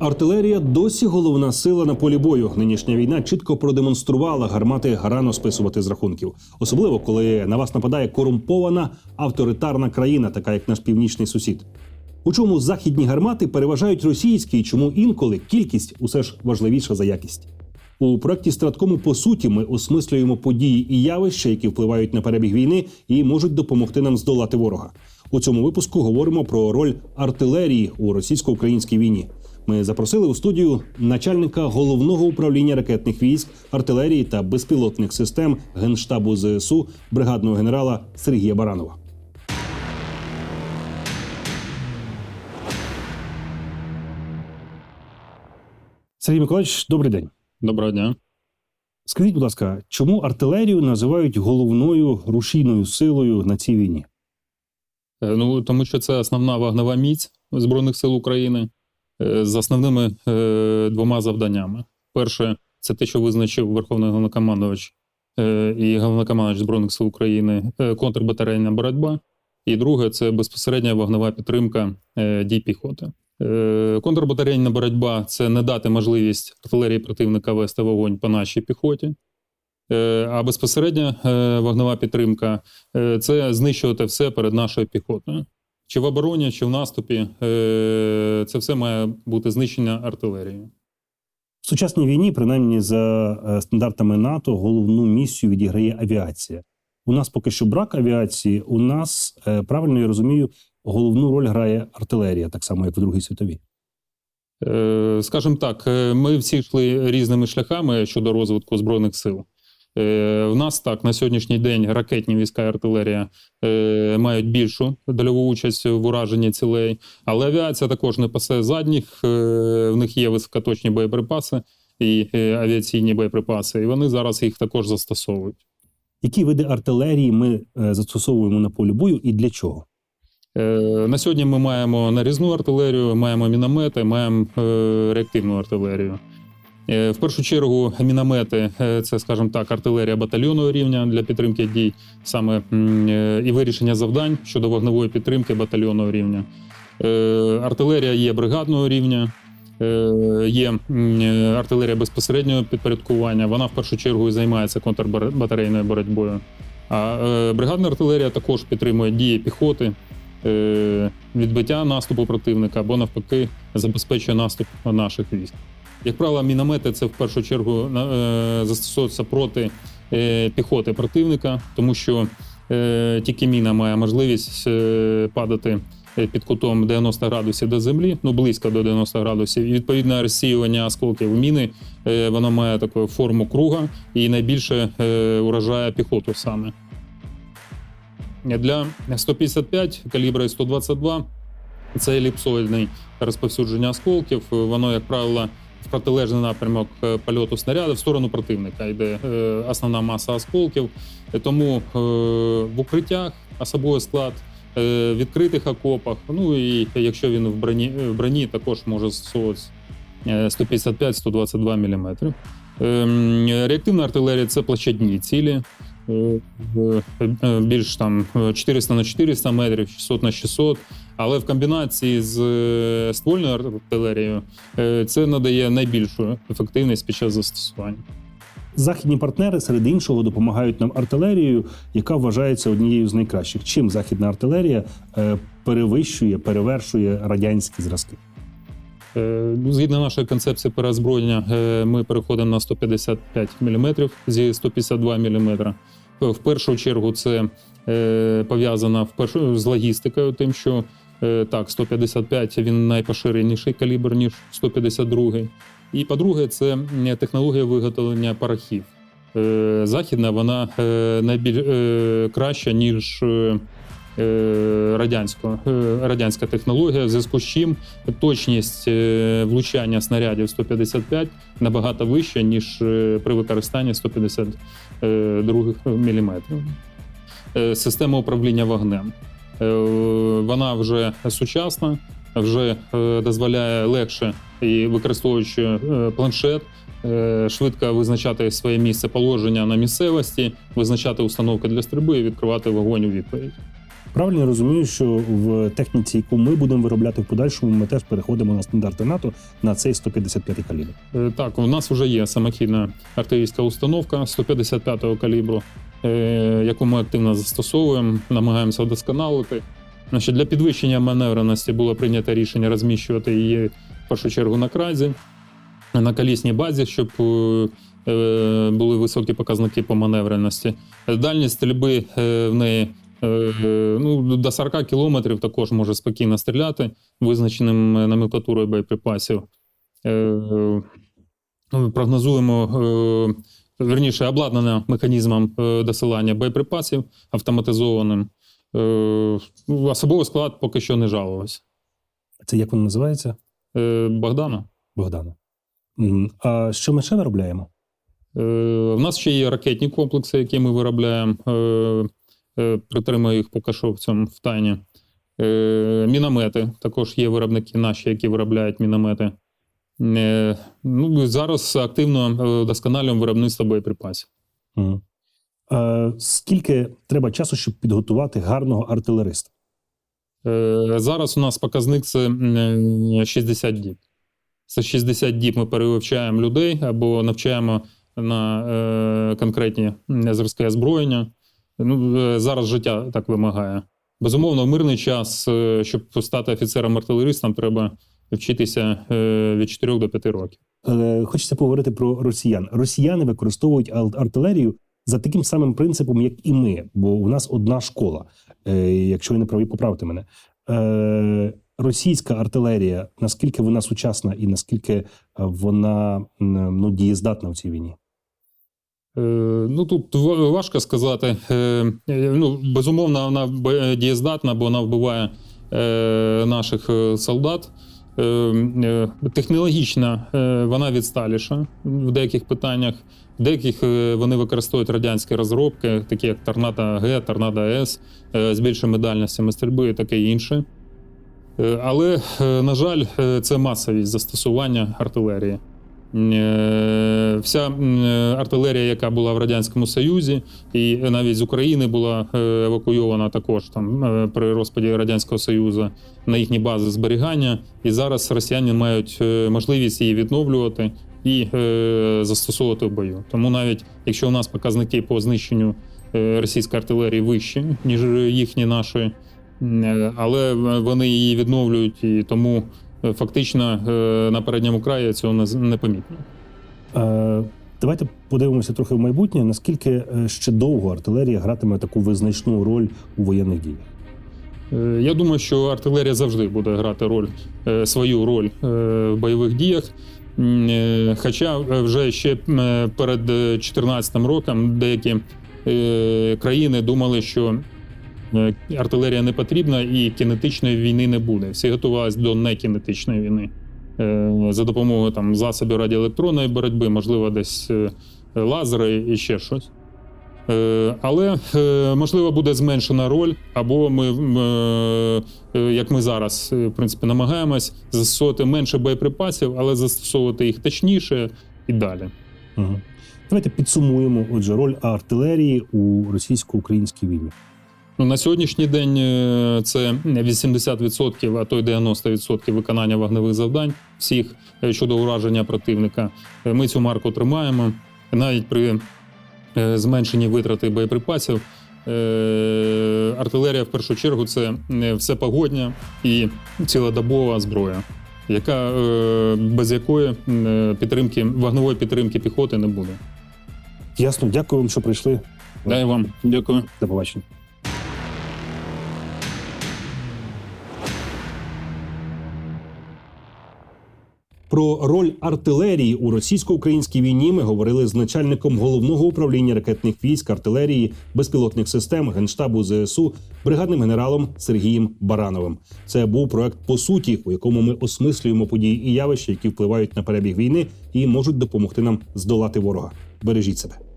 Артилерія досі головна сила на полі бою. Нинішня війна чітко продемонструвала гармати рано списувати з рахунків, особливо коли на вас нападає корумпована авторитарна країна, така як наш північний сусід. У чому західні гармати переважають російські, і чому інколи кількість усе ж важливіша за якість. У проєкті Страткому по суті ми осмислюємо події і явища, які впливають на перебіг війни і можуть допомогти нам здолати ворога. У цьому випуску говоримо про роль артилерії у російсько-українській війні. Ми запросили у студію начальника головного управління ракетних військ, артилерії та безпілотних систем генштабу ЗСУ бригадного генерала Сергія Баранова. Сергій Миколаївич, добрий день. Доброго дня. Скажіть, будь ласка, чому артилерію називають головною рушійною силою на цій війні? Е, Ну тому що це основна вогнева міць Збройних сил України з основними е, двома завданнями. Перше, це те, що визначив Верховний головнокомандувач е, і головнокомандувач Збройних сил України е, контрбатарейна боротьба. І друге, це безпосередня вогнева підтримка е, дій піхоти. Е, Контрбатарейна боротьба це не дати можливість артилерії противника вести вогонь по нашій піхоті. Е, А безпосередня е, вогнева підтримка Е, це знищувати все перед нашою піхотою. Чи в обороні, чи в наступі, е, це все має бути знищення артилерією. В сучасній війні, принаймні за е, стандартами НАТО, головну місію відіграє авіація. У нас поки що брак авіації. У нас е, правильно я розумію, головну роль грає артилерія, так само як в Другій світовій. Скажімо так, ми всі йшли різними шляхами щодо розвитку збройних сил. Е, В нас так на сьогоднішній день ракетні війська і артилерія е, мають більшу дольову участь в ураженні цілей, але авіація також не пасе задніх. е, В них є високоточні боєприпаси і авіаційні боєприпаси, і вони зараз їх також застосовують. Які види артилерії ми застосовуємо на полі бою і для чого? На сьогодні ми маємо нарізну артилерію, маємо міномети, маємо реактивну артилерію. Е, В першу чергу міномети е, це, скажімо так, артилерія батальйонного рівня для підтримки дій, саме е, і вирішення завдань щодо вогневої підтримки батальйонного рівня. Артилерія є бригадного рівня, є артилерія безпосереднього підпорядкування. Вона в першу чергу і займається контрбатарейною боротьбою. А бригадна артилерія також підтримує дії піхоти, відбиття наступу противника або навпаки забезпечує наступ наших військ. Як правило, міномети це в першу чергу е, застосовуються проти е, піхоти противника, тому що е, тільки міна має можливість падати під кутом 90 градусів до землі, ну близько до 90 градусів. І відповідне розсіювання осколків міни воно має таку форму круга і найбільше уражає піхоту саме. Для 155 калібра і 122 це еліпсоїдний розповсюдження осколків. Воно, як правило, в протилежний напрямок е, польоту снаряду в сторону противника йде е, основна маса осколків. Е, Тому в укриттях особовий склад, відкритих окопах. Ну і якщо він в броні, в броні також може застосовуватися е, 155-122 мм. Реактивна артилерія це площадні цілі. Більш там е, 400 на 400 метрів, 600 на 600. Але в комбінації з е, ствольною артилерією е, це надає найбільшу ефективність під час застосування. Західні партнери серед іншого допомагають нам артилерією, яка вважається однією з найкращих. Чим західна артилерія е, перевищує, перевершує радянські зразки? Ну, Згідно нашої концепції переозброєння, ми переходимо на 155 мм зі 152 мм. В першу чергу це пов'язано з логістикою, тим, що так, 155 він найпоширеніший калібр, ніж 152. І по-друге, це технологія виготовлення порохів. Е, Західна вона е, найбільш е, краща, ніж е, е, радянська, е, радянська технологія, в зв'язку з чим точність е, влучання снарядів 155 набагато вища, ніж е, при використанні 152 мм. Е, Система управління вогнем. Е, Вона вже сучасна, вже е, дозволяє легше і використовуючи е, планшет. Швидко визначати своє місце положення на місцевості, визначати установки для стрільби і відкривати вогонь у відповідь. правильно розумію, що в техніці, яку ми будемо виробляти в подальшому, ми теж переходимо на стандарти НАТО на цей 155 калібр. Так, у нас вже є самохідна артилерійська установка 155-го калібру, яку ми активно застосовуємо, намагаємося вдосконалити. Значить, для підвищення маневреності було прийнято рішення розміщувати її в першу чергу на кразі, на колісній базі, щоб е, е, були високі показники по маневреності. Дальність стрільби е, в неї е, ну, до 40 кілометрів також може спокійно стріляти визначеним е, номенклатурою боєприпасів. Е, Ну, Прогнозуємо е, верніше обладнане механізмом е, досилання боєприпасів автоматизованим. Е, Особовий склад поки що не жалувався. Це як воно називається? Е, Богдана. Богдана. А що ми ще виробляємо? В нас ще є ракетні комплекси, які ми виробляємо. Притримую їх поки що в цьому в тайні. Міномети також є виробники наші, які виробляють міномети. Е, Ну, зараз активно е, вдосконалюємо виробництво боєприпасів. Мгм. А скільки треба часу, щоб підготувати гарного артилериста? Е, Зараз у нас показник це 60 діб. Це 60 діб ми перевивчаємо людей або навчаємо на е, конкретні зразки озброєння. Ну, е, зараз життя так вимагає. Безумовно, в мирний час, е, щоб стати офіцером-артилеристом, треба вчитися е, від 4 до 5 років. Е, Хочеться поговорити про росіян. Росіяни використовують ар- артилерію за таким самим принципом, як і ми, бо у нас одна школа. Е, Якщо я не правий, поправте мене. Російська артилерія, наскільки вона сучасна і наскільки вона ну, дієздатна в цій війні? Ну тут важко сказати. Ну, безумовно, вона дієздатна, бо вона вбиває наших солдат. Е, е, Технологічно е, вона відсталіша в деяких питаннях. В деяких е, вони використовують радянські розробки, такі як Торнадо Г, Торнадо С, з більшими дальностями стрільби і таке інше. Але, на жаль, це масовість застосування артилерії. Е, Вся артилерія, яка була в Радянському Союзі, і навіть з України була е, евакуйована також там е, при розпаді Радянського Союзу на їхні бази зберігання. І зараз росіяни мають можливість її відновлювати і застосовувати в бою. Тому навіть якщо у нас показники по знищенню російської артилерії вищі, ніж їхні наші, але вони її відновлюють і тому. Е, Фактично е, на передньому краї цього не непомітно. Е, Давайте подивимося трохи в майбутнє, наскільки ще довго артилерія гратиме таку визначну роль у воєнних діях. Я думаю, що артилерія завжди буде грати роль свою роль в бойових діях. Хоча вже ще перед 2014 роком деякі країни думали, що артилерія не потрібна і кінетичної війни не буде. Всі готувалися до некінетичної війни Е, за допомогою там засобів радіоелектронної боротьби, можливо, десь е, лазери і ще щось. Е, Але е, можливо буде зменшена роль, або ми, е, е, як ми зараз, е, в принципі, намагаємось застосовувати менше боєприпасів, але застосовувати їх точніше і далі. Угу. Давайте підсумуємо отже роль артилерії у російсько-українській війні. Ну, на сьогоднішній день е, це 80%, а то й 90% виконання вогневих завдань всіх е, щодо ураження противника. Е, Ми цю марку тримаємо. Навіть при зменшенні витрати боєприпасів. Артилерія в першу чергу це е, всепогодня і цілодобова зброя, яка без якої підтримки вогневої підтримки піхоти не буде. Ясно, дякую вам, що прийшли. Дай вам дякую. До побачення. Про роль артилерії у російсько-українській війні ми говорили з начальником головного управління ракетних військ, артилерії, безпілотних систем генштабу ЗСУ, бригадним генералом Сергієм Барановим. Це був проект по суті, у якому ми осмислюємо події і явища, які впливають на перебіг війни і можуть допомогти нам здолати ворога. Бережіть себе.